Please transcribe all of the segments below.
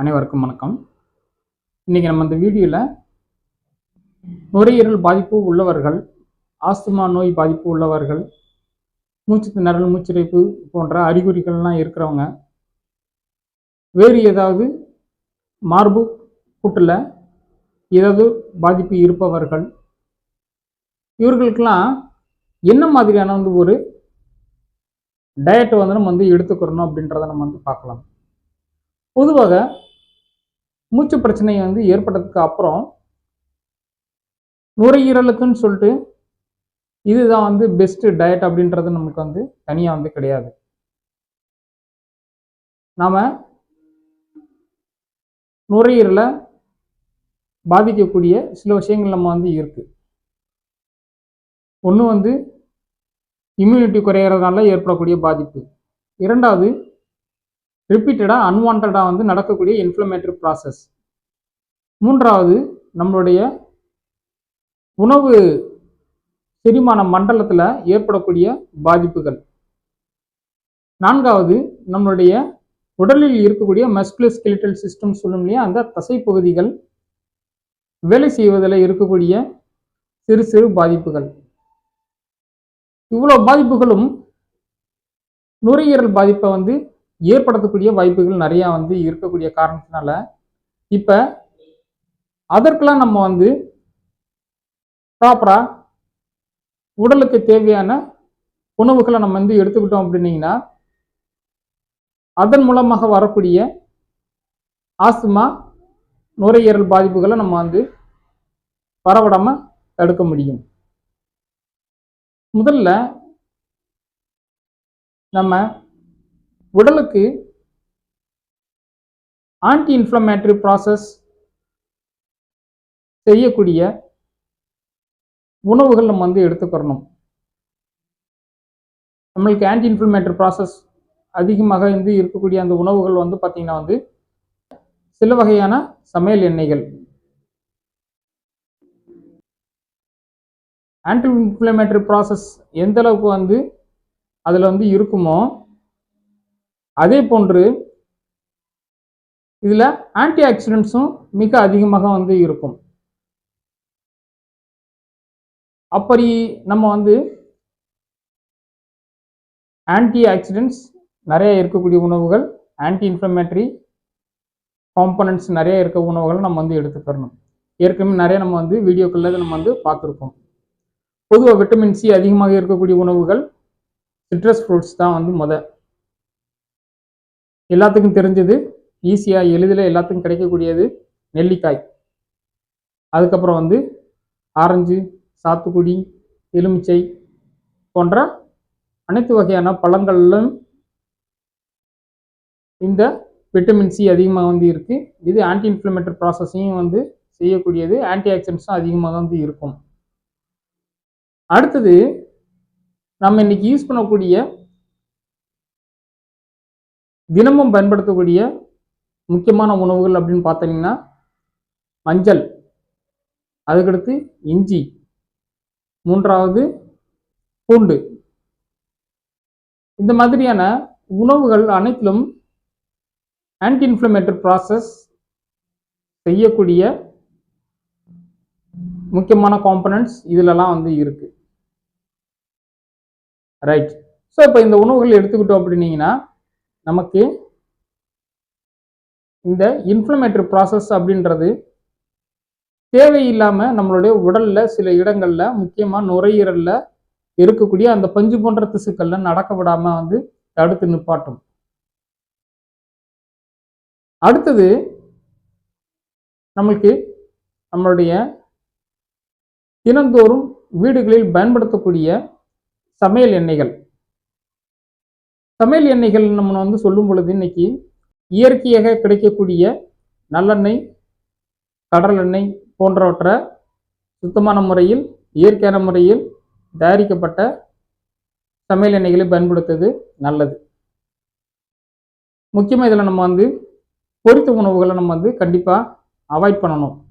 அனைவருக்கும் வணக்கம். இன்னைக்கு நம்ம இந்த வீடியோவில் நுரையீரல் பாதிப்பு உள்ளவர்கள் ஆஸ்துமா நோய் பாதிப்பு உள்ளவர்கள் மூச்சு திணறல் மூச்சிறைப்பு போன்ற அறிகுறிகள்லாம் இருக்கிறவங்க வேறு ஏதாவது மார்பு கூட்டில் ஏதாவது பாதிப்பு இருப்பவர்கள் இவர்களுக்கெல்லாம் என்ன மாதிரியான வந்து ஒரு டயட்டை வந்து நம்ம வந்து எடுத்துக்கிறணும் அப்படின்றத நம்ம வந்து பார்க்கலாம். பொதுவாக மூச்சு பிரச்சனை வந்து ஏற்பட்டதுக்கு அப்புறம் நுரையீரலுக்குன்னு சொல்லிட்டு இதுதான் வந்து பெஸ்ட் டயட் அப்படின்றது நமக்கு வந்து தனியாக வந்து கிடையாது. நாம் நுரையீரலை பாதிக்கக்கூடிய சில விஷயங்கள் நம்ம வந்து இருக்கு. ஒன்று வந்து இம்யூனிட்டி குறையிறதுனால ஏற்படக்கூடிய பாதிப்பு. இரண்டாவது ரிப்பீட்டடாக அன்வான்டாக வந்து நடக்கக்கூடிய இன்ஃப்ளமேட்டரி ப்ராசஸ் மூன்றாவது நம்மளுடைய உணவு செரிமான மண்டலத்தில் ஏற்படக்கூடிய பாதிப்புகள். நான்காவது நம்மளுடைய உடலில் இருக்கக்கூடிய மஸ்குலோஸ்கெலிட்டல் சிஸ்டம் சொல்லும் இல்லையா அந்த தசை பகுதிகள் வேலை செய்வதில் இருக்கக்கூடிய சிறு சிறு பாதிப்புகள். இவ்வளோ பாதிப்புகளும் நுரையீரல் பாதிப்பை வந்து ஏற்படுத்தக்கூடிய வாய்ப்புகள் நிறையா வந்து இருக்கக்கூடிய காரணத்தினால இப்போ அதற்கெல்லாம் நம்ம வந்து ப்ராப்பராக உடலுக்கு தேவையான உணவுகளை நம்ம வந்து எடுத்துக்கிட்டோம் அப்படின்னீங்கன்னா அதன் மூலமாக வரக்கூடிய ஆஸ்துமா நுரையீரல் பாதிப்புகளை நம்ம வந்து வரவிடாம தடுக்க முடியும். முதல்ல நம்ம உடலுக்கு ஆன்டி இன்ஃப்ளமேட்டரி ப்ராசஸ் செய்யக்கூடிய உணவுகள் நம்ம வந்து எடுத்துக்கிறணும். நம்மளுக்கு ஆன்டி இன்ஃப்ளமேட்டரி ப்ராசஸ் அதிகமாக வந்து இருக்கக்கூடிய அந்த உணவுகள் வந்து பார்த்திங்கன்னா வந்து சில வகையான சமையல் எண்ணெய்கள். ஆன்டி இன்ஃப்ளமேட்டரி ப்ராசஸ் எந்த அளவுக்கு வந்து அதில் வந்து இருக்குமோ அதே போன்று இதில் ஆன்டி ஆக்சிடென்ட்ஸும் மிக அதிகமாக வந்து இருக்கும். அப்படி நம்ம வந்து ஆன்டி ஆக்சிடென்ட்ஸ் நிறைய இருக்கக்கூடிய உணவுகள் ஆன்டி இன்ஃப்ளமேட்டரி காம்பனன்ட்ஸ் நிறைய இருக்க உணவுகளை நம்ம வந்து எடுத்துக்கிறணும். ஏற்கனவே நிறைய நம்ம வந்து வீடியோக்களில் நம்ம வந்து பார்த்துருக்கோம். பொதுவாக விட்டமின் சி அதிகமாக இருக்கக்கூடிய உணவுகள் சிட்ரஸ் ஃப்ரூட்ஸ் தான் வந்து முத எல்லாத்துக்கும் தெரிஞ்சது. ஈஸியாக எளிதில் எல்லாத்துக்கும் கிடைக்கக்கூடியது நெல்லிக்காய். அதுக்கப்புறம் வந்து ஆரஞ்சு சாத்துக்குடி எலுமிச்சை போன்ற அனைத்து வகையான பழங்களிலும் இந்த விட்டமின் சி அதிகமாக வந்து இருக்குது இது ஆன்டி இன்ஃப்ளமேட்டரி ப்ராசஸையும் வந்து செய்யக்கூடியது. ஆன்டி ஆக்சிடென்ட்ஸும் அதிகமாக வந்து இருக்கும். அடுத்தது நம்ம இன்னைக்கு யூஸ் பண்ணக்கூடிய தினமும் பயன்படுத்தக்கூடிய முக்கியமான உணவுகள் அப்படின்னு பார்த்தீங்கன்னா மஞ்சள் அதுக்கடுத்து இஞ்சி மூன்றாவது பூண்டு. இந்த மாதிரியான உணவுகள் அனைத்திலும் ஆன்டி இன்ஃப்ளமேட்டரி ப்ராசஸ் செய்யக்கூடிய முக்கியமான காம்பனன்ட்ஸ் இதிலலாம் வந்து இருக்குது ரைட் ஸோ இப்போ இந்த உணவுகள் எடுத்துக்கிட்டோம் அப்படின்னீங்கன்னா நமக்கு இந்த இன்ஃப்ளமேட்டரி ப்ராசஸ் அப்படின்றது தேவையில்லாமல் நம்மளுடைய உடலில் சில இடங்களில் முக்கியமாக நுரையீரலில் இருக்கக்கூடிய அந்த பஞ்சு போன்ற திசுக்களில் நடக்க விடாமல் வந்து தடுத்து நிப்பாட்டும். அடுத்தது நம்மளுக்கு நம்மளுடைய தினந்தோறும் வீடுகளில் பயன்படுத்தக்கூடிய சமையல் எண்ணெய்கள். சமையல் எண்ணெய்கள் நம்ம வந்து சொல்லும் பொழுது இன்னைக்கு இயற்கையாக கிடைக்கக்கூடிய நல்லெண்ணெய் கடல் எண்ணெய் போன்றவற்றை சுத்தமான முறையில் இயற்கையான முறையில் தயாரிக்கப்பட்ட சமையல் எண்ணெய்களை பயன்படுத்துவது நல்லது. முக்கியமாக இதில் நம்ம வந்து பொரித்த உணவுகளை நம்ம வந்து கண்டிப்பாக அவாய்ட் பண்ணணும்.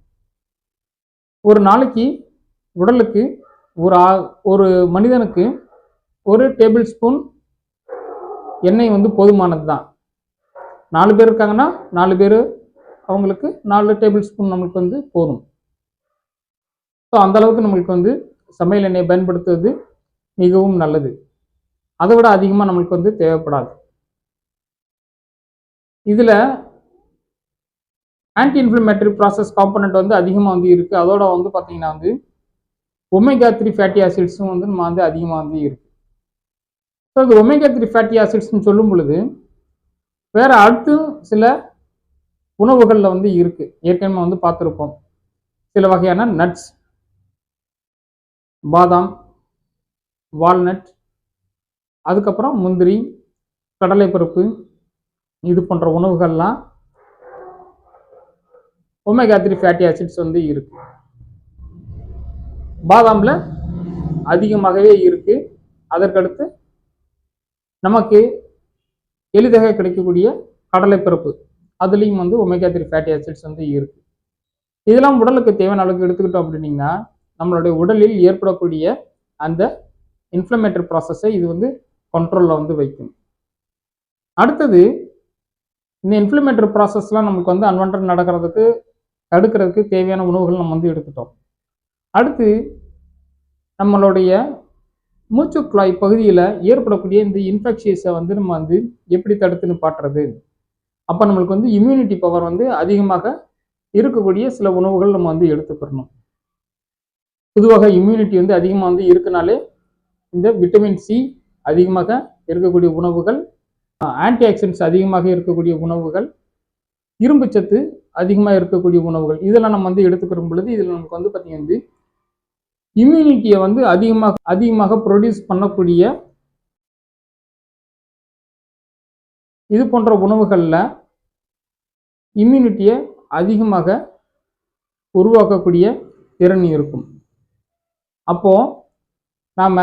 ஒரு நாளைக்கு உடலுக்கு ஒரு ஆ- ஒரு மனிதனுக்கு ஒரு டேபிள் ஸ்பூன் எண்ணெய் வந்து போதுமானது தான் நாலு பேர் இருக்காங்கன்னா நாலு பேர் அவங்களுக்கு நாலு டேபிள் ஸ்பூன் நம்மளுக்கு வந்து போதும். ஸோ அந்த அளவுக்கு நம்மளுக்கு வந்து சமையல் எண்ணெயை பயன்படுத்துவது மிகவும் நல்லது. அதை விட அதிகமாக நம்மளுக்கு வந்து தேவைப்படாது. இதில் ஆன்டி இன்ஃப்ளமேட்டரி ப்ராசஸ் காம்பனண்ட் வந்து அதிகமாக வந்து இருக்குது அதோட வந்து பார்த்திங்கன்னா வந்து ஒமேகா த்ரீ ஃபேட்டி ஆசிட்ஸும் வந்து நம்ம வந்து அதிகமாக வந்து இருக்குது ஸோ இந்த ஒமேகா த்ரீ ஃபேட்டி ஆசிட்ஸ்னு சொல்லும் பொழுது வேறு அடுத்து சில உணவுகளில் வந்து இருக்குது ஏற்கனவே வந்து பார்த்துருப்போம். சில வகையான நட்ஸ் பாதாம் வால்நட் அதுக்கப்புறம் முந்திரி கடலைப்பருப்பு இது போன்ற உணவுகள்லாம் ஒமேகா த்ரீ ஃபேட்டி ஆசிட்ஸ் வந்து இருக்கு. பாதாமில் அதிகமாகவே இருக்குது அதற்கடுத்து நமக்கு எளிதாக கிடைக்கக்கூடிய கடலைப்பருப்பு. அதுலேயும் வந்து ஒமேகா த்ரீ ஃபேட்டி ஆசிட்ஸ் வந்து இருக்கு. இதெல்லாம் உடலுக்கு தேவையான அளவுக்கு எடுத்துக்கிட்டோம் அப்படின்னீங்கன்னா நம்மளுடைய உடலில் ஏற்படக்கூடிய அந்த இன்ஃப்ளமேட்டரி ப்ராசஸை இது வந்து கண்ட்ரோலில் வந்து வைக்கும். அடுத்தது இந்த இன்ஃப்ளமேட்டரி ப்ராசஸ்லாம் நமக்கு வந்து அன்வான்ட் நடக்கிறதுக்கு தடுக்கிறதுக்கு தேவையான உணவுகள் நம்ம வந்து எடுத்துட்டோம். அடுத்து நம்மளுடைய மூச்சு குழாய் பகுதியில் ஏற்படக்கூடிய இந்த இன்ஃபெக்ஷியஸை வந்து நம்ம வந்து எப்படி தடுத்துன்னு பாட்டுறது அப்போ நம்மளுக்கு வந்து இம்யூனிட்டி பவர் வந்து அதிகமாக இருக்கக்கூடிய சில உணவுகள் நம்ம வந்து எடுத்துக்கிறணும். பொதுவாக இம்யூனிட்டி வந்து அதிகமாக வந்து இருக்கனாலே இந்த விட்டமின் சி அதிகமாக இருக்கக்கூடிய உணவுகள் ஆன்டி ஆக்சிடென்ட்ஸ் அதிகமாக இருக்கக்கூடிய உணவுகள் இரும்புச்சத்து அதிகமாக இருக்கக்கூடிய உணவுகள் இதெல்லாம் நம்ம வந்து எடுத்துக்கிற பொழுது இதில் நமக்கு வந்து பார்த்தீங்கன்னா வந்து இம்யூனிட்டியை வந்து அதிகமாக அதிகமாக ப்ரொடியூஸ் பண்ணக்கூடிய இது போன்ற உணவுகளில் இம்யூனிட்டியை அதிகமாக உருவாக்கக்கூடிய திறன் இருக்கும். அப்போ நாம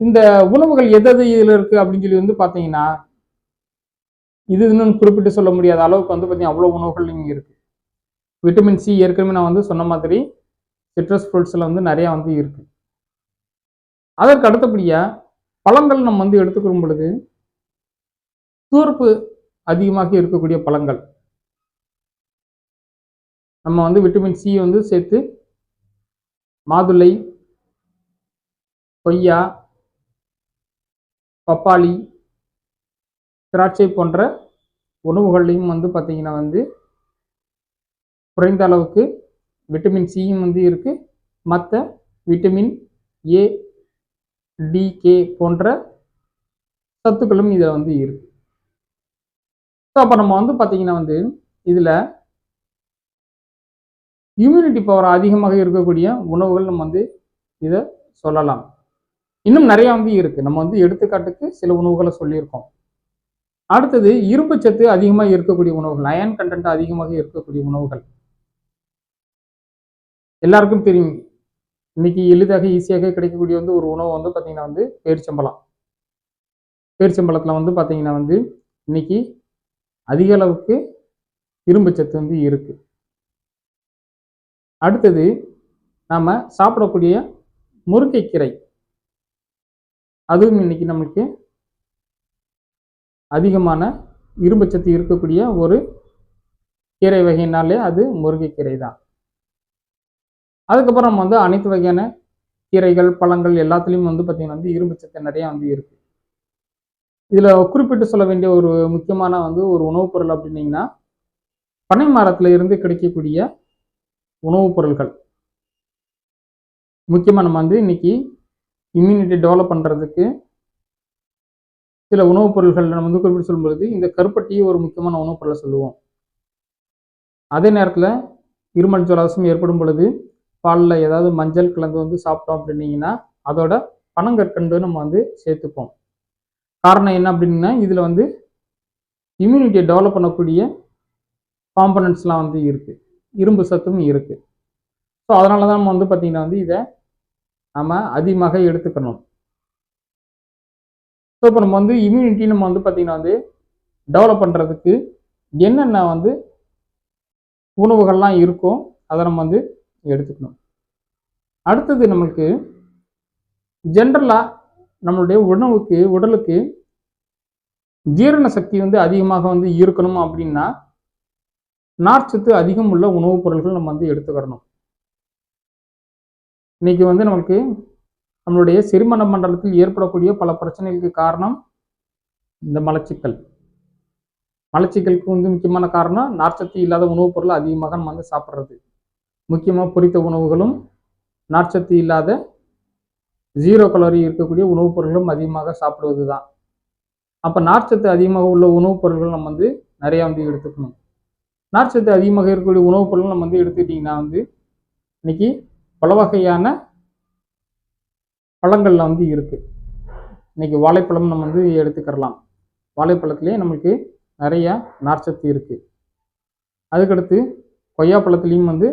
இந்த உணவுகள் எது எது இதில் இருக்கு அப்படின்னு சொல்லி வந்து பார்த்தீங்கன்னா இது இன்னும் குறிப்பிட்டு சொல்ல முடியாத அளவுக்கு வந்து பார்த்தீங்கன்னா அவ்வளோ உணவுகள் இங்கே இருக்குது விட்டமின் சி ஏற்கனவே நான் வந்து சொன்ன மாதிரி சிட்ரஸ் ஃப்ரூட்ஸில் வந்து நிறையா வந்து இருக்குது அதற்கு அடுத்தபடியாக பழங்கள் நம்ம வந்து எடுத்துக்கிற பொழுது தூர்ப்பு அதிகமாக இருக்கக்கூடிய பழங்கள். நம்ம வந்து விட்டமின் சி வந்து சேர்த்து மாதுளை கொய்யா பப்பாளி திராட்சை போன்ற உணவுகளையும் வந்து பார்த்திங்கன்னா வந்து குறைந்த அளவுக்கு விட்டமின் சியும் வந்து இருக்குது மற்ற விட்டமின் ஏ டி கே போன்ற சத்துக்களும் இதில் வந்து இருக்குது ஸோ அப்போ நம்ம வந்து பார்த்திங்கன்னா வந்து இதில் இம்யூனிட்டி பவர் அதிகமாக இருக்கக்கூடிய உணவுகள் நம்ம வந்து இதை சொல்லலாம். இன்னும் நிறையா வந்து இருக்குது நம்ம வந்து எடுத்துக்காட்டுக்கு சில உணவுகளை சொல்லியிருக்கோம். அடுத்தது இரும்பு சத்து அதிகமாக இருக்கக்கூடிய உணவுகள் அயன் கண்டென்ட் அதிகமாக இருக்கக்கூடிய உணவுகள். எல்லாருக்கும் தெரியும். இன்னைக்கு எளிதாக ஈஸியாக கிடைக்கக்கூடிய வந்து ஒரு உணவு வந்து பார்த்தீங்கன்னா வந்து பேரிச்சம்பழம். பேரிச்சம்பழத்தில் வந்து பார்த்தீங்கன்னா வந்து இன்னைக்கு அதிக அளவுக்கு இரும்பு சத்து வந்து இருக்கு. அடுத்தது நாம் சாப்பிடக்கூடிய முருங்கைக்கீரை. அதுவும் இன்னைக்கு நம்மளுக்கு அதிகமான இரும்பு சத்து இருக்கக்கூடிய ஒரு கீரை வகையினாலே அது முருங்கைக்கீரை தான் அதுக்கப்புறம் நம்ம வந்து அனைத்து வகையான கீரைகள் பழங்கள் எல்லாத்துலேயும் வந்து பார்த்திங்கன்னா வந்து இரும்புச்சத்து நிறையா வந்து இருக்குது இதில் குறிப்பிட்டு சொல்ல வேண்டிய ஒரு முக்கியமான வந்து ஒரு உணவுப் பொருள் அப்படின்னிங்கன்னா பனை மரத்தில் இருந்து கிடைக்கக்கூடிய உணவுப் பொருட்கள் முக்கியமாக நம்ம வந்து இன்னைக்கு இம்யூனிட்டி டெவலப் பண்ணுறதுக்கு சில உணவுப் பொருட்கள் நம்ம வந்து குறிப்பிட்டு சொல்லும்பொழுது இந்த கருப்பட்டியை ஒரு முக்கியமான உணவுப் பொருளை சொல்லுவோம். அதே நேரத்தில் இருமல் ஜலதோஷம் ஏற்படும் பொழுது பாலில் ஏதாவது மஞ்சள் கலந்து வந்து சாப்பிட்டோம் அப்படின்னீங்கன்னா அதோட பனங்கற்கண்டு நம்ம வந்து சேர்த்துப்போம். காரணம் என்ன அப்படின்னா இதில் வந்து இம்யூனிட்டியை டெவலப் பண்ணக்கூடிய காம்பனன்ட்ஸ்லாம் வந்து இருக்குது இரும்பு சத்தும் இருக்குது ஸோ அதனால தான் நம்ம வந்து பார்த்திங்கன்னா வந்து இதை நம்ம அதிகமாக எடுத்துக்கணும். ஸோ இப்போ நம்ம வந்து இம்யூனிட்டி நம்ம வந்து பார்த்திங்கன்னா வந்து டெவலப் பண்ணுறதுக்கு என்னென்ன வந்து உணவுகள்லாம் இருக்கோ அதை நம்ம வந்து எடுத்துக்கணும். அடுத்தது நம்மளுக்கு ஜென்ரலாக நம்மளுடைய உணவுக்கு உடலுக்கு ஜீரண சக்தி வந்து அதிகமாக வந்து இருக்கணும் அப்படின்னா நார்ச்சத்து அதிகம் உள்ள உணவுப் பொருட்கள் நம்ம வந்து எடுத்துக்கிறணும். இன்னைக்கு வந்து நமக்கு நம்மளுடைய செரிமான மண்டலத்தில் ஏற்படக்கூடிய பல பிரச்சனைகளுக்கு காரணம் இந்த மலச்சிக்கல். மலச்சிக்கலுக்கு வந்து முக்கியமான காரணம் நார்ச்சத்து இல்லாத உணவுப் பொருள் அதிகமாக நம்ம வந்து சாப்பிட்றது. முக்கியமாக பொரித்த உணவுகளும் நார்ச்சத்து இல்லாத ஜீரோ கலோரி இருக்கக்கூடிய உணவுப் பொருட்களும் அதிகமாக சாப்பிடுவது தான் அப்போ நார்ச்சத்து அதிகமாக உள்ள உணவுப் பொருட்கள் நம்ம வந்து நிறையா வந்து எடுத்துக்கணும். நார்ச்சத்து அதிகமாக இருக்கக்கூடிய உணவுப் பொருள் நம்ம வந்து எடுத்துக்கிட்டிங்கன்னா வந்து இன்னைக்கு பல வகையான பழங்களில் வந்து இருக்குது இன்றைக்கி வாழைப்பழம் நம்ம வந்து எடுத்துக்கிறலாம். வாழைப்பழத்துலேயே நம்மளுக்கு நிறையா நார்ச்சத்து இருக்குது அதுக்கடுத்து கொய்யாப்பழத்துலேயும் வந்து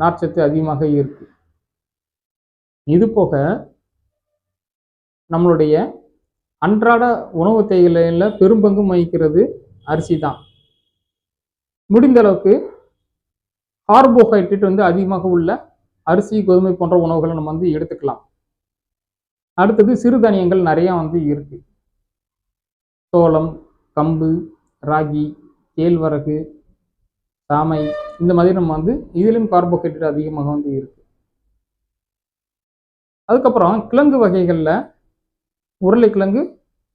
நார்ச்சத்து அதிகமாக இருக்கு. இது போக நம்மளுடைய அன்றாட உணவு தேயிலையில் பெரும்பங்கு வகிக்கிறது அரிசி தான். முடிந்த அளவுக்கு கார்போஹைட்ரேட் வந்து அதிகமாக உள்ள அரிசி கோதுமை போன்ற உணவுகளை நம்ம வந்து எடுத்துக்கலாம். அடுத்தது சிறுதானியங்கள் நிறையா வந்து இருக்கு. சோளம் கம்பு ராகி கேழ்வரகு சாமை இந்த மாதிரி நம்ம வந்து இதுலேயும் கார்போஹைட்ரேட் அதிகமாக வந்து இருக்கு. அதுக்கப்புறம் கிழங்கு வகைகளில் உருளைக்கிழங்கு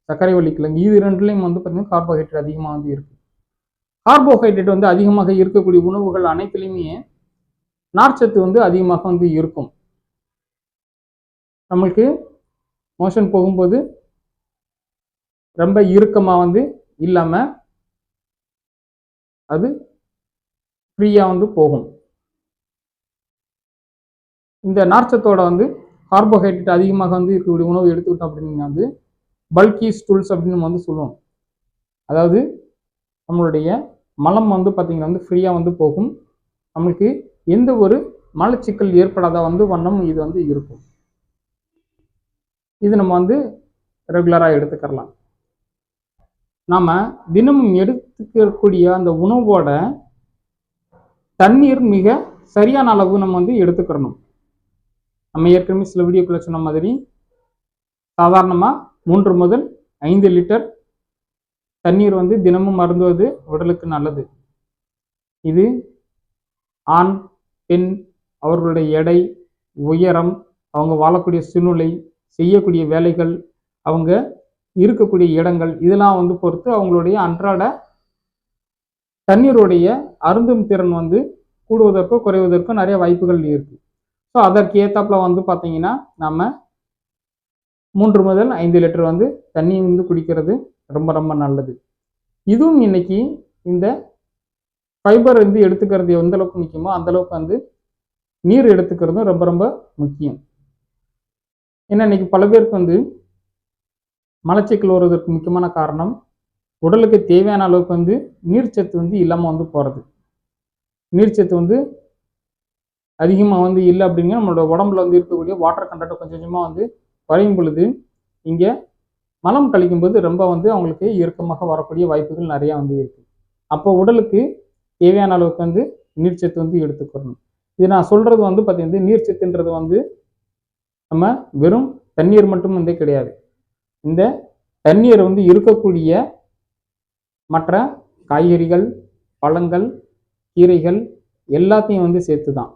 சர்க்கரை வள்ளி கிழங்கு இது ரெண்டுலேயும் வந்து பார்த்தீங்கன்னா கார்போஹைட்ரேட் அதிகமாக வந்து இருக்கு. கார்போஹைட்ரேட் வந்து அதிகமாக இருக்கக்கூடிய உணவுகள் அனைத்துலேயுமே நார்ச்சத்து வந்து அதிகமாக வந்து இருக்கும். நம்மளுக்கு மோஷன் போகும்போது ரொம்ப இறுக்கமாக வந்து இல்லாமல் அது ஃப்ரீயாக வந்து போகும். இந்த நார்ச்சத்தோட வந்து கார்போஹைட்ரேட் அதிகமாக வந்து இருக்கக்கூடிய உணவு எடுத்துக்கிட்டோம் அப்படின்னா வந்து பல்கி ஸ்டூல்ஸ் அப்படின்னு நம்ம வந்து சொல்லுவோம். அதாவது நம்மளுடைய மலம் வந்து பார்த்திங்கன்னா வந்து ஃப்ரீயாக வந்து போகும். நம்மளுக்கு எந்த ஒரு மலச்சிக்கல் ஏற்படாத வந்து வண்ணம் இது வந்து இருக்கும். இது நம்ம வந்து ரெகுலராக எடுத்துக்கலாம் நாம் தினமும் எடுத்துக்கக்கூடிய அந்த உணவோட தண்ணீர் மிக சரியான அளவு நம்ம வந்து எடுத்துக்கிறணும். நம்ம ஏற்கனவே சில வீடியோக்குள்ள சொன்ன மாதிரி சாதாரணமாக மூன்று முதல் ஐந்து லிட்டர் தண்ணீர் வந்து தினமும் மருந்துவது உடலுக்கு நல்லது. இது ஆண் பெண் அவர்களுடைய எடை உயரம் அவங்க வாழக்கூடிய சூழ்நிலை செய்யக்கூடிய வேலைகள் அவங்க இருக்கக்கூடிய இடங்கள் இதெல்லாம் வந்து பொறுத்து அவங்களுடைய அன்றாட தண்ணீருடைய அருந்தும் திறன் வந்து கூடுவதற்கோ குறைவதற்கோ நிறைய வாய்ப்புகள் இருக்குது ஸோ அதற்கு ஏத்தாப்பில் வந்து பார்த்தீங்கன்னா நம்ம மூன்று முதல் ஐந்து லிட்டர் வந்து தண்ணி வந்து குடிக்கிறது ரொம்ப ரொம்ப நல்லது. இதுவும் இன்னைக்கு இந்த ஃபைபர் வந்து எடுத்துக்கிறது எந்த அளவுக்கு முக்கியமோ அந்தளவுக்கு வந்து நீர் எடுத்துக்கிறதும் ரொம்ப ரொம்ப முக்கியம். ஏன்னா இன்னைக்கு பல பேருக்கு வந்து மலச்சிக்கல் வருவதற்கு முக்கியமான காரணம் உடலுக்கு தேவையான அளவுக்கு வந்து நீர்ச்சத்து வந்து இல்லாமல் வந்து போகிறது நீர்ச்சத்து வந்து அதிகமாக வந்து இல்லை அப்படிங்க நம்மளோட உடம்புல வந்து இருக்கக்கூடிய வாட்டர் கண்டக்ட் கொஞ்சம் கொஞ்சமாக வந்து குறையும் பொழுது இங்கே மலம் கழிக்கும்போது ரொம்ப வந்து அவங்களுக்கு இறுக்கமாக வரக்கூடிய வாய்ப்புகள் நிறையா வந்து இருக்குது அப்போ உடலுக்கு தேவையான அளவுக்கு வந்து நீர்ச்சத்து வந்து எடுத்துக்கணும். இது நான் சொல்கிறது வந்து பார்த்தீங்கன்னா நீர்ச்சத்துன்றது வந்து நம்ம வெறும் தண்ணீர் மட்டும் வந்து கிடையாது. இந்த தண்ணீர் வந்து இருக்கக்கூடிய மற்ற காய்கறிகள் பழங்கள் கீரைகள் எல்லாத்தையும் வந்து சேர்த்து தான்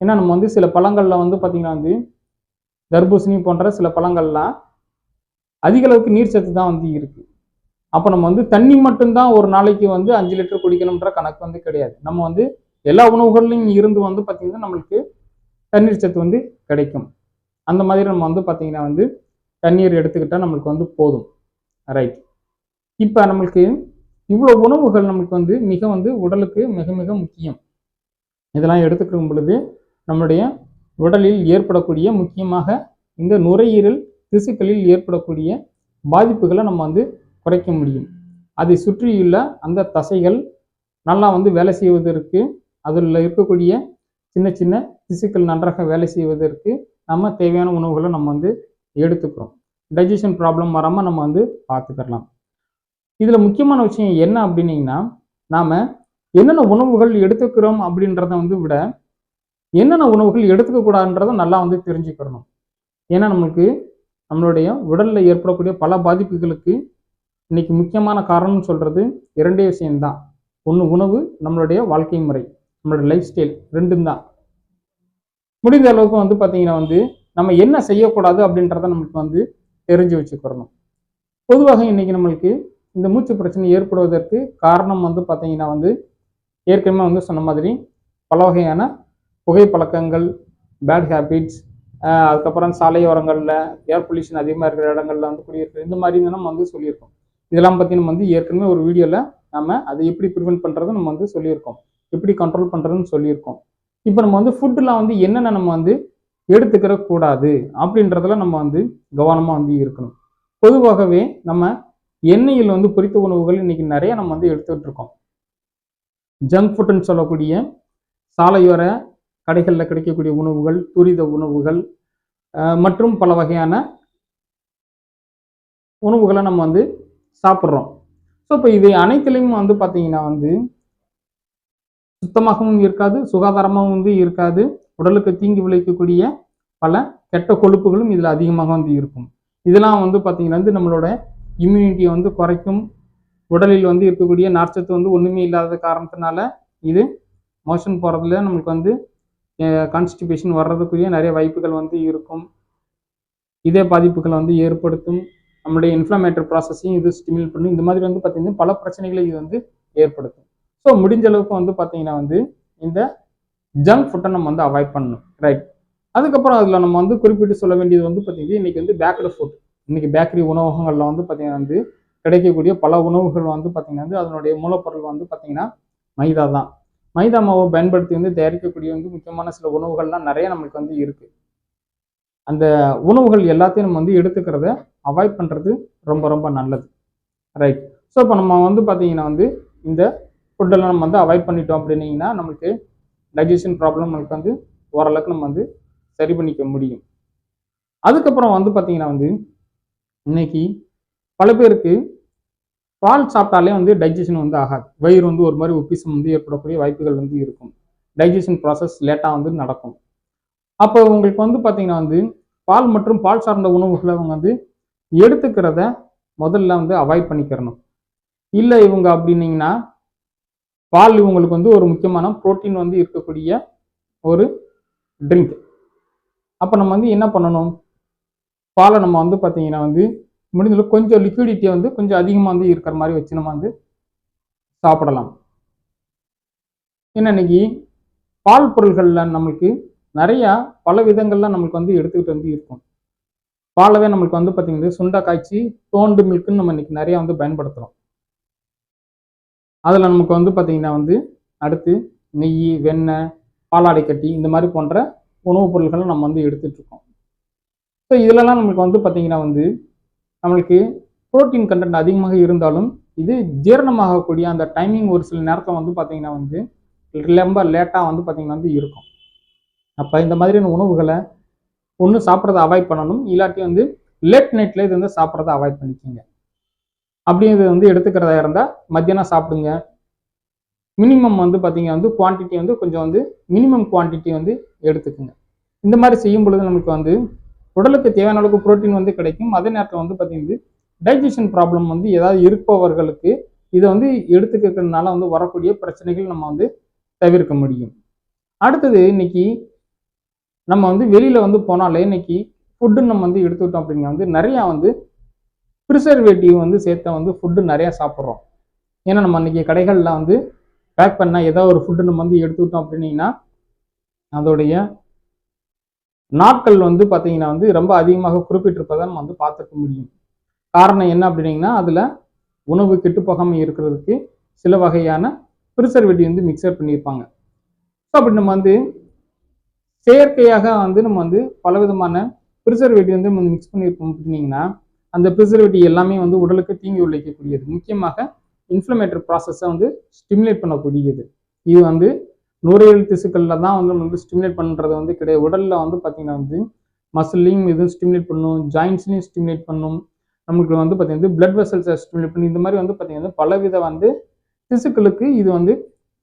ஏன்னா நம்ம வந்து சில பழங்களில் வந்து பார்த்திங்கன்னா வந்து தர்பூசணி போன்ற சில பழங்கள்லாம் அதிக அளவுக்கு நீர் சத்து தான் வந்து இருக்குது அப்போ நம்ம வந்து தண்ணி மட்டும்தான் ஒரு நாளைக்கு வந்து அஞ்சு லிட்டர் குடிக்கணுன்ற கணக்கு வந்து கிடையாது. நம்ம வந்து எல்லா உணவுகள்லையும் இருந்து வந்து பார்த்திங்கன்னா நம்மளுக்கு தண்ணீர் சத்து வந்து கிடைக்கும். அந்த மாதிரி நம்ம வந்து பார்த்திங்கன்னா வந்து தண்ணீர் எடுத்துக்கிட்டால் நம்மளுக்கு வந்து போதும். ரைட் இப்போ நம்மளுக்கு இவ்வளோ உணவுகள் நம்மளுக்கு வந்து மிக வந்து உடலுக்கு மிக மிக முக்கியம். இதெல்லாம் எடுத்துக்கிற பொழுது நம்மளுடைய உடலில் ஏற்படக்கூடிய முக்கியமாக இந்த நுரையீரல் திசுக்களில் ஏற்படக்கூடிய பாதிப்புகளை நம்ம வந்து குறைக்க முடியும். அதை சுற்றியுள்ள அந்த தசைகள் நல்லா வந்து வேலை செய்வதற்கு அதில் இருக்கக்கூடிய சின்ன சின்ன திசுக்கள் நன்றாக வேலை செய்வதற்கு நம்ம தேவையான உணவுகளை நம்ம வந்து எடுத்துக்கிறோம். டைஜஷன் ப்ராப்ளம் வராமல் நம்ம வந்து பார்த்துக்கலாம். இதில் முக்கியமான விஷயம் என்ன அப்படின்னீங்கன்னா நாம் என்னென்ன உணவுகள் எடுத்துக்கிறோம் அப்படின்றத வந்து விட என்னென்ன உணவுகள் எடுத்துக்கக்கூடாதுன்றதை நல்லா வந்து தெரிஞ்சுக்கிறணும் ஏன்னா நம்மளுக்கு நம்மளுடைய உடலில் ஏற்படக்கூடிய பல பாதிப்புகளுக்கு இன்னைக்கு முக்கியமான காரணம்னு சொல்கிறது இரண்டே விஷயம்தான். ஒன்று உணவு நம்மளுடைய வாழ்க்கை முறை நம்மளுடைய லைஃப் ஸ்டைல் ரெண்டும் தான். முடிந்த அளவுக்கு வந்து பார்த்தீங்கன்னா வந்து நம்ம என்ன செய்யக்கூடாது அப்படின்றத நம்மளுக்கு வந்து தெரிஞ்சு வச்சுக்கிறணும் பொதுவாக இன்னைக்கு நம்மளுக்கு இந்த மூச்சு பிரச்சனை ஏற்படுவதற்கு காரணம் வந்து பார்த்தீங்கன்னா வந்து ஏற்கனவே வந்து சொன்ன மாதிரி பல வகையான புகைப்பழக்கங்கள் பேட் ஹேபிட்ஸ் அதுக்கப்புறம் சாலையோரங்களில் ஏர் பொல்யூஷன் அதிகமாக இருக்கிற இடங்கள்ல வந்து குடியிருக்கிற இந்த மாதிரி நம்ம வந்து சொல்லியிருக்கோம். இதெல்லாம் பற்றி நம்ம வந்து ஏற்கனவே ஒரு வீடியோவில் நம்ம அதை எப்படி ப்ரிவெண்ட் பண்ணுறது நம்ம வந்து சொல்லியிருக்கோம். எப்படி கண்ட்ரோல் பண்ணுறதுன்னு சொல்லியிருக்கோம். இப்போ நம்ம வந்து ஃபுட்டெலாம் வந்து என்னென்ன நம்ம வந்து எடுத்துக்கிற கூடாது அப்படின்றதுல நம்ம வந்து கவனமாக வந்து இருக்கணும். பொதுவாகவே நம்ம எண்ணெயில் வந்து பொரித்த உணவுகள் இன்னைக்கு நிறைய நம்ம வந்து எடுத்துக்கிட்டு இருக்கோம் ஜங்க் ஃபுட்டுன்னு சொல்லக்கூடிய சாலையோர கடைகளில் கிடைக்கக்கூடிய உணவுகள் துரித உணவுகள் மற்றும் பல வகையான உணவுகளை நம்ம வந்து சாப்பிட்றோம். ஸோ இப்போ இது அனைத்துலேயும் வந்து பார்த்தீங்கன்னா வந்து சுத்தமாகவும் இருக்காது சுகாதாரமாகவும் வந்து இருக்காது உடலுக்கு தீங்கு விளைவிக்கக்கூடிய பல கெட்ட கொழுப்புகளும் இதில் அதிகமாக வந்து இருக்கும். இதெல்லாம் வந்து பார்த்தீங்கன்னா வந்து நம்மளோட இம்யூனிட்டியை வந்து குறைக்கும். உடலில் வந்து இருக்கக்கூடிய நார்ச்சத்து வந்து ஒன்றுமே இல்லாத காரணத்தினால இது மோஷன் போகிறதுல நம்மளுக்கு வந்து கான்ஸ்டிபேஷன் வர்றதுக்குரிய நிறைய வாய்ப்புகள் வந்து இருக்கும். இதே பாதிப்புகளை வந்து ஏற்படுத்தும். நம்மளுடைய இன்ஃப்ளமேட்டரி ப்ராசஸையும் இது ஸ்டிமுலேட் பண்ணும். இந்த மாதிரி வந்து பார்த்தீங்கன்னா பல பிரச்சனைகளை இது வந்து ஏற்படுத்தும். ஸோ முடிஞ்ச அளவுக்கு வந்து பார்த்தீங்கன்னா வந்து இந்த ஜங்க் ஃபுட்டை நம்ம வந்து அவாய்ட் பண்ணணும். ரைட் அதுக்கப்புறம் அதில் நம்ம வந்து குறிப்பிட்டு சொல்ல வேண்டியது வந்து பார்த்தீங்கன்னா இன்றைக்கி வந்து பேக்கரி ஃபுட் இன்னைக்கு பேக்கரி உணவகங்களில் வந்து பார்த்தீங்கன்னா வந்து கிடைக்கக்கூடிய பல உணவுகள் வந்து பார்த்தீங்கன்னா வந்து அதனுடைய மூலப்பொருள் வந்து பார்த்தீங்கன்னா மைதா தான். மைதா மாவை பயன்படுத்தி வந்து தயாரிக்கக்கூடிய வந்து முக்கியமான சில உணவுகள்லாம் நிறைய நம்மளுக்கு வந்து இருக்கு. அந்த உணவுகள் எல்லாத்தையும் நம்ம வந்து எடுத்துக்கிறத அவாய்ட் பண்ணுறது ரொம்ப ரொம்ப நல்லது. ரைட் ஸோ இப்போ நம்ம வந்து பார்த்தீங்கன்னா வந்து இந்த ஃபுட்டெல்லாம் நம்ம வந்து அவாய்ட் பண்ணிட்டோம் அப்படின்னீங்கன்னா நம்மளுக்கு டைஜஷன் ப்ராப்ளம் நம்மளுக்கு வந்து ஓரளவுக்கு நம்ம வந்து சரி பண்ணிக்க முடியும். அதுக்கப்புறம் வந்து பார்த்தீங்கன்னா வந்து இன்னைக்கு பல பேருக்கு பால் சாப்பிட்டாலே வந்து டைஜஷன் வந்து ஆகாது. வயிறு வந்து ஒரு மாதிரி உப்பிசம் வந்து ஏற்படக்கூடிய வாய்ப்புகள் வந்து இருக்கும். டைஜஷன் ப்ராசஸ் லேட்டாக வந்து நடக்கும். அப்போ உங்களுக்கு வந்து பார்த்தீங்கன்னா வந்து பால் மற்றும் பால் சார்ந்த உணவுகளை அவங்க வந்து எடுத்துக்கிறத முதல்ல வந்து அவாய்ட் பண்ணிக்கிறணும். இல்லை இவங்க அப்படின்னீங்கன்னா பால் இவங்களுக்கு வந்து ஒரு முக்கியமான புரோட்டீன் வந்து இருக்கக்கூடிய ஒரு ட்ரிங்க் அப்போ நம்ம வந்து என்ன பண்ணணும்? பாலை நம்ம வந்து பார்த்தீங்கன்னா வந்து முடிஞ்சளவு கொஞ்சம் லிக்விடிட்டியை வந்து கொஞ்சம் அதிகமாக வந்து இருக்கிற மாதிரி வச்சு நம்ம வந்து சாப்பிடலாம். ஏன்னா இன்னைக்கு பால் பொருள்களில் நம்மளுக்கு நிறையா பல விதங்கள்ல நம்மளுக்கு வந்து எடுத்துக்கிட்டு வந்து இருக்கும். பாலவே நம்மளுக்கு வந்து பார்த்தீங்கன்னா சுண்டை காய்ச்சி தோண்டு மில்க்குன்னு நம்ம இன்னைக்கு நிறையா வந்து பயன்படுத்துகிறோம் அதில் நமக்கு வந்து பார்த்தீங்கன்னா வந்து அடுத்து நெய் வெண்ணெய் பாலாடை கட்டி இந்த மாதிரி போன்ற உணவுப் பொருட்களை நம்ம வந்து எடுத்துட்டு இருக்கோம். ஸோ இதிலலாம் நம்மளுக்கு வந்து பார்த்தீங்கன்னா வந்து நம்மளுக்கு புரோட்டீன் கண்டென்ட் அதிகமாக இருந்தாலும் இது ஜீரணமாகக்கூடிய அந்த டைமிங் ஒரு சில நேரத்தில் வந்து பார்த்தீங்கன்னா வந்து ரொம்ப லேட்டாக வந்து பார்த்தீங்கன்னா வந்து இருக்கும். அப்போ இந்த மாதிரியான உணவுகளை ஒன்று சாப்பிட்றத அவாய்ட் பண்ணணும். இல்லாட்டி வந்து லேட் நைட்டில் இது வந்து சாப்பிட்றத அவாய்ட் பண்ணிக்கோங்க. அப்படிங்கிறது இது வந்து எடுத்துக்கிறதா இருந்தால் மத்தியானம் சாப்பிடுங்க. மினிமம் வந்து பார்த்தீங்கன்னா வந்து குவான்டிட்டி வந்து கொஞ்சம் வந்து மினிமம் குவான்டிட்டி வந்து எடுத்துக்கோங்க. இந்த மாதிரி செய்யும் பொழுது நமக்கு வந்து உடலுக்கு தேவையான அளவுக்கு புரோட்டீன் வந்து கிடைக்கும். அதே நேரத்தில் வந்து பார்த்தீங்கன்னா டைஜஷன் ப்ராப்ளம் வந்து ஏதாவது இருப்பவர்களுக்கு இதை வந்து எடுத்துக்கிறதுனால வந்து வரக்கூடிய பிரச்சனைகள் நம்ம வந்து தவிர்க்க முடியும். அடுத்தது இன்னைக்கு நம்ம வந்து வெளியில் வந்து போனாலே இன்னைக்கு ஃபுட்டு நம்ம வந்து எடுத்துக்கிட்டோம் அப்படிங்க வந்து நிறையா வந்து ப்ரிசர்வேட்டிவ் வந்து சேர்த்த வந்து ஃபுட்டு நிறையா சாப்பிட்றோம். ஏன்னா நம்ம இன்னைக்கு கடைகளில் வந்து பேக் பண்ணால் ஏதாவது ஒரு ஃபுட்டு நம்ம வந்து எடுத்துக்கிட்டோம் அப்படின்னீங்கன்னா அதோடைய நாட்கள் வந்து பார்த்தீங்கன்னா வந்து ரொம்ப அதிகமாக குறிப்பிட்டிருப்பதை நம்ம வந்து பார்த்துக்க முடியும். காரணம் என்ன அப்படின்னீங்கன்னா அதில் உணவு கெட்டு போகாமல் இருக்கிறதுக்கு சில வகையான பிரிசர்வேட்டிவ் வந்து மிக்சர் பண்ணியிருப்பாங்க. ஸோ அப்படி நம்ம வந்து செயற்கையாக வந்து நம்ம வந்து பலவிதமான ப்ரிசர்வேட்டிவ் வந்து நம்ம மிக்ஸ் பண்ணியிருக்கோம் அப்படின்னீங்கன்னா அந்த ப்ரிசர்வேட்டிவ் எல்லாமே வந்து உடலுக்கு தீங்கு விளைவிக்கக்கூடியது. முக்கியமாக இன்ஃப்ளமேட்டரி ப்ராசஸை வந்து ஸ்டிமுலேட் பண்ணக்கூடியது. இது வந்து நுரையீரல் திசுக்களில் தான் வந்து நம்ம வந்து ஸ்டிமுலேட் பண்ணுறது வந்து கிடையாது. உடலில் வந்து பார்த்திங்கன்னா வந்து மசில்லையும் இதுவும் ஸ்டிமுலேட் பண்ணும் ஜாயின்ஸ்லையும் ஸ்டிமுலேட் பண்ணும். நம்மளுக்கு வந்து பார்த்திங்கன்னா பிளட் வெசல்ஸை ஸ்டிமுலேட் பண்ணும் இந்த மாதிரி வந்து பார்த்திங்கன்னா பலவித வந்து திசுக்களுக்கு இது வந்து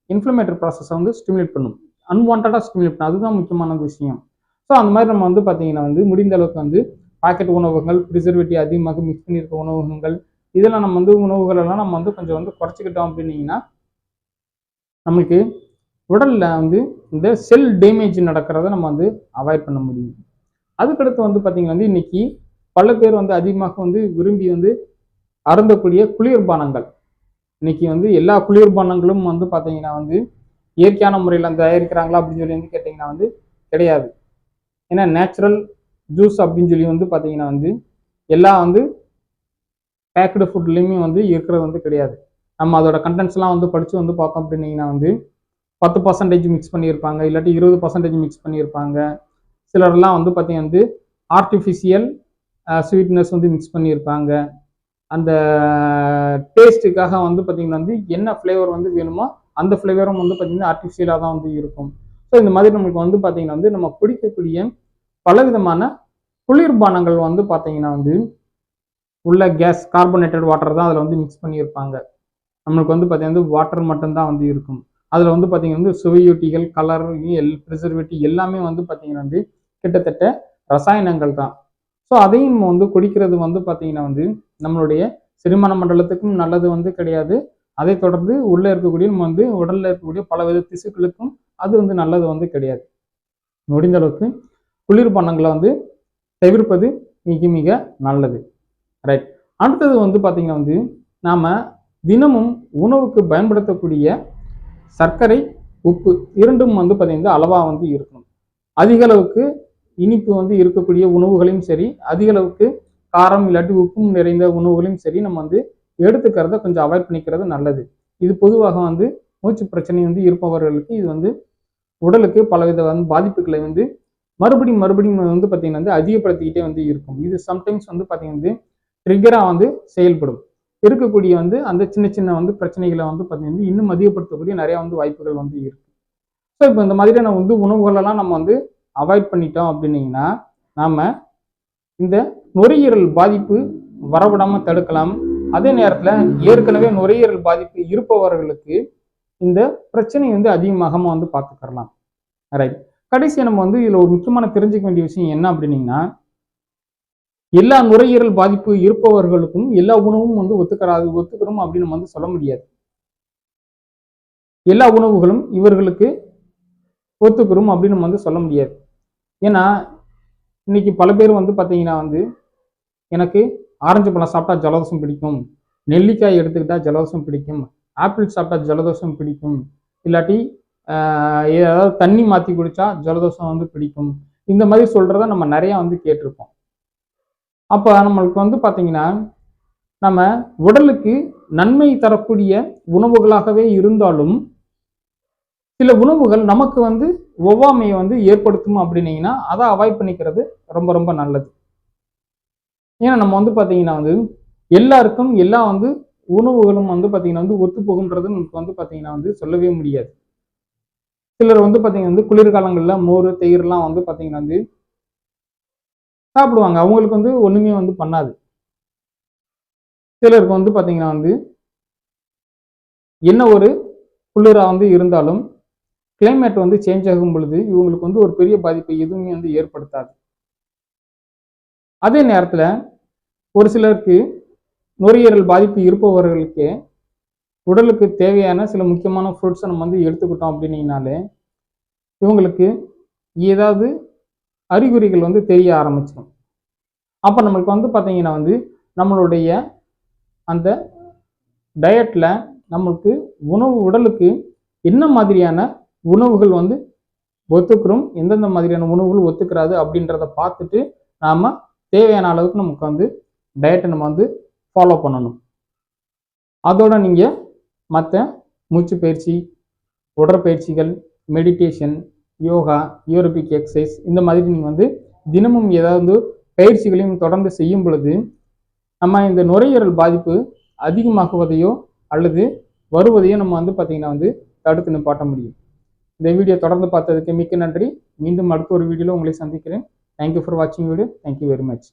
இன்ஃப்ளமேட்டரி ப்ராசஸை வந்து ஸ்டிமுலேட் பண்ணும். அன்வான்டாக ஸ்டிமுலேட் பண்ணும். அதுதான் முக்கியமான விஷயம். ஸோ அந்த மாதிரி நம்ம வந்து பார்த்திங்கன்னா வந்து முடிந்த அளவுக்கு வந்து பாக்கெட் உணவுகள் ப்ரிசர்வேட்டிவ் அதிகமாக மிக்ஸ் பண்ணியிருக்க உணவகங்கள் இதெல்லாம் நம்ம வந்து உணவுகளெல்லாம் நம்ம வந்து கொஞ்சம் வந்து குறைச்சிக்கிட்டோம் அப்படின்னீங்கன்னா நம்மளுக்கு உடலில் வந்து இந்த செல் டேமேஜ் நடக்கிறத நம்ம வந்து அவாய்ட் பண்ண முடியும். அதுக்கடுத்து வந்து பார்த்திங்கன்னா வந்து இன்னைக்கு பல பேர் வந்து அதிகமாக வந்து விரும்பி வந்து அருந்தக்கூடிய குளிர்பானங்கள் இன்னைக்கு வந்து எல்லா குளிர்பானங்களும் வந்து பார்த்திங்கன்னா வந்து இயற்கையான முறையில் தயாரிக்கிறாங்களா அப்படின்னு சொல்லி வந்து கேட்டிங்கன்னா வந்து கிடையாது. ஏன்னா நேச்சுரல் ஜூஸ் அப்படின்னு சொல்லி வந்து பார்த்திங்கன்னா வந்து எல்லா வந்து பேக்கடு ஃபுட்லேயுமே வந்து இருக்கிறது வந்து கிடையாது. நம்ம அதோட கண்டென்ட்ஸ்லாம் வந்து படித்து வந்து பார்த்தோம் அப்படின்னீங்கன்னா வந்து பத்து பர்சன்டேஜ் மிக்ஸ் பண்ணியிருப்பாங்க இல்லாட்டி இருபது பர்சன்டேஜ் மிக்ஸ் பண்ணியிருப்பாங்க. சிலர்லாம் வந்து பார்த்தீங்கன்னா வந்து ஆர்டிஃபிஷியல் ஸ்வீட்னஸ் வந்து மிக்ஸ் பண்ணியிருப்பாங்க. அந்த டேஸ்ட்டுக்காக வந்து பார்த்திங்கன்னா வந்து என்ன ஃப்ளேவர் வந்து வேணுமோ அந்த ஃப்ளேவரும் வந்து பார்த்தீங்கன்னா ஆர்டிஃபிஷியலாக தான் வந்து இருக்கும். ஸோ இந்த மாதிரி நம்மளுக்கு வந்து பார்த்திங்கன்னா வந்து நம்ம குடிக்கக்கூடிய பலவிதமான குளிர்பானங்கள் வந்து பார்த்தீங்கன்னா வந்து உள்ள கேஸ் கார்பனேட்டட் வாட்டர் தான் அதில் வந்து மிக்ஸ் பண்ணியிருப்பாங்க. நம்மளுக்கு வந்து பார்த்தீங்கன்னா வாட்டர் மட்டும்தான் வந்து இருக்கும். அதில் வந்து பார்த்தீங்கன்னா வந்து சுவையூட்டிகள் கலர் எல் ப்ரிசர்வேட்டிவ் எல்லாமே வந்து பார்த்தீங்கன்னா வந்து கிட்டத்தட்ட ரசாயனங்கள் தான். ஸோ அதையும் நம்ம வந்து குடிக்கிறது வந்து பார்த்தீங்கன்னா வந்து நம்மளுடைய செரிமான மண்டலத்துக்கும் நல்லது வந்து கிடையாது. அதை தொடர்ந்து உள்ளே இருக்கக்கூடிய நம்ம வந்து உடலில் இருக்கக்கூடிய பலவித திசுக்களுக்கும் அது வந்து நல்லது வந்து கிடையாது. முடிந்த அளவுக்கு குளிர்பானங்களை வந்து தவிர்ப்பது மிக மிக நல்லது. ரைட் அடுத்தது வந்து பார்த்தீங்கன்னா வந்து நாம் தினமும் உணவுக்கு பயன்படுத்தக்கூடிய சர்க்கரை உப்பு இரண்டும் வந்து பார்த்தீங்கன்னா அளவாக வந்து இருக்கணும். அதிக அளவுக்கு இனிப்பு வந்து இருக்கக்கூடிய உணவுகளையும் சரி அதிக அளவுக்கு காரம் இல்லாட்டி உப்பும் நிறைந்த உணவுகளையும் சரி நம்ம வந்து எடுத்துக்கிறத கொஞ்சம் அவாய்ட் பண்ணிக்கிறது நல்லது. இது பொதுவாக வந்து மூச்சு பிரச்சனை வந்து இருப்பவர்களுக்கு இது வந்து உடலுக்கு பலவித வந்து பாதிப்புகளை வந்து மறுபடியும் மறுபடியும் வந்து பார்த்தீங்கன்னா வந்து அதிகப்படுத்திக்கிட்டே வந்து இருக்கும். இது சம்டைம்ஸ் வந்து பார்த்தீங்கன்னா வந்து ட்ரிகராக வந்து செயல்படும். இருக்கக்கூடிய வந்து அந்த சின்ன சின்ன வந்து பிரச்சனைகளை வந்து பார்த்தீங்கன்னா இன்னும் அதிகப்படுத்தக்கூடிய நிறைய வந்து வாய்ப்புகள் வந்து இருக்கு. ஸோ இப்போ இந்த மாதிரியான வந்து உணவுகளெல்லாம் நம்ம வந்து அவாய்ட் பண்ணிட்டோம் அப்படின்னீங்கன்னா நாம இந்த நுரையீரல் பாதிப்பு வரவிடாமல் தடுக்கலாம். அதே நேரத்தில் ஏற்கனவே நுரையீரல் பாதிப்பு இருப்பவர்களுக்கு இந்த பிரச்சனை வந்து அதிகமாக வந்து பார்த்துக்கலாம் ரைட் கடைசி நம்ம வந்து இதில் ஒரு முக்கியமான தெரிஞ்சுக்க வேண்டிய விஷயம் என்ன அப்படின்னீங்கன்னா எல்லா நுரையீரல் பாதிப்பு இருப்பவர்களுக்கும் எல்லா உணவும் வந்து ஒத்துக்கிறாது ஒத்துக்கிறோம் அப்படின்னு நம்ம வந்து சொல்ல முடியாது. எல்லா உணவுகளும் இவர்களுக்கு ஒத்துக்கிறோம் அப்படின்னு நம்ம வந்து சொல்ல முடியாது. ஏன்னா இன்னைக்கு பல பேர் வந்து பார்த்தீங்கன்னா வந்து எனக்கு ஆரஞ்சு பழம் சாப்பிட்டா ஜலதோஷம் பிடிக்கும். நெல்லிக்காய் எடுத்துக்கிட்டா ஜலதோஷம் பிடிக்கும். ஆப்பிள் சாப்பிட்டா ஜலதோஷம் பிடிக்கும். இல்லாட்டி ஏதாவது தண்ணி மாற்றி குடித்தா ஜலதோஷம் வந்து பிடிக்கும். இந்த மாதிரி சொல்கிறத நம்ம நிறையா வந்து கேட்டிருப்போம். அப்போ நம்மளுக்கு வந்து பார்த்தீங்கன்னா நம்ம உடலுக்கு நன்மை தரக்கூடிய உணவுகளாகவே இருந்தாலும் சில உணவுகள் நமக்கு வந்து ஒவ்வாமையை வந்து ஏற்படுத்தும் அப்படின்னீங்கன்னா அதை அவாய்ட் பண்ணிக்கிறது ரொம்ப ரொம்ப நல்லது. ஏன்னா நம்ம வந்து பார்த்தீங்கன்னா வந்து எல்லாருக்கும் எல்லா வந்து உணவுகளும் வந்து பார்த்தீங்கன்னா வந்து ஒத்து போகுன்றது நமக்கு வந்து பார்த்தீங்கன்னா வந்து சொல்லவே முடியாது. சிலர் வந்து பார்த்தீங்கன்னா வந்து குளிர்காலங்களில் மோர் தயிர்லாம் வந்து பார்த்தீங்கன்னா வந்து சாப்பிடுவாங்க. அவங்களுக்கு வந்து ஒண்ணுமே வந்து பண்ணாது. சிலருக்கு வந்து பார்த்தீங்கன்னா வந்து என்ன ஒரு குளிரா வந்து இருந்தாலும் கிளைமேட் வந்து சேஞ்ச் ஆகும் பொழுது இவங்களுக்கு வந்து ஒரு பெரிய பாதிப்பை எதுவுமே வந்து ஏற்படுத்தாது. அதே நேரத்தில் ஒரு சிலருக்கு நுரையீரல் பாதிப்பு இருப்பவர்களுக்கு உடலுக்கு தேவையான சில முக்கியமான ஃப்ரூட்ஸை நம்ம வந்து எடுத்துக்கிட்டோம் அப்படின்னீங்கனாலே இவங்களுக்கு ஏதாவது அறிகுறிகள் வந்து தெரிய ஆரம்பிச்சிடும் அப்போ நம்மளுக்கு வந்து பார்த்தீங்கன்னா வந்து நம்மளுடைய அந்த டயட்டில் நம்மளுக்கு உணவு உடலுக்கு என்ன மாதிரியான உணவுகள் வந்து ஒத்துக்கிறோம் எந்தெந்த மாதிரியான உணவுகள் ஒத்துக்கிறாது அப்படின்றத பார்த்துட்டு நாம் தேவையான அளவுக்கு நமக்கு வந்து டயட்டை நம்ம வந்து ஃபாலோ பண்ணணும். அதோட நீங்கள் மற்ற மூச்சு பயிற்சி உடற்பயிற்சிகள் மெடிடேஷன் யோகா யூரோபிக் எக்ஸசைஸ் இந்த மாதிரி நீங்கள் வந்து தினமும் ஏதாவது பயிற்சிகளையும் தொடர்ந்து செய்யும் பொழுது நம்ம இந்த நுரையீரல் பாதிப்பு அதிகமாகுவதையோ அல்லது வருவதையோ நம்ம வந்து பார்த்திங்கன்னா வந்து தடுத்து நிப்பாட்ட முடியும். இந்த வீடியோ தொடர்ந்து பார்த்ததுக்கு மிக்க நன்றி. மீண்டும் அடுத்த ஒரு வீடியோவில் உங்களை சந்திக்கிறேன். தேங்க்யூ ஃபார் வாட்சிங் video. Thank you very much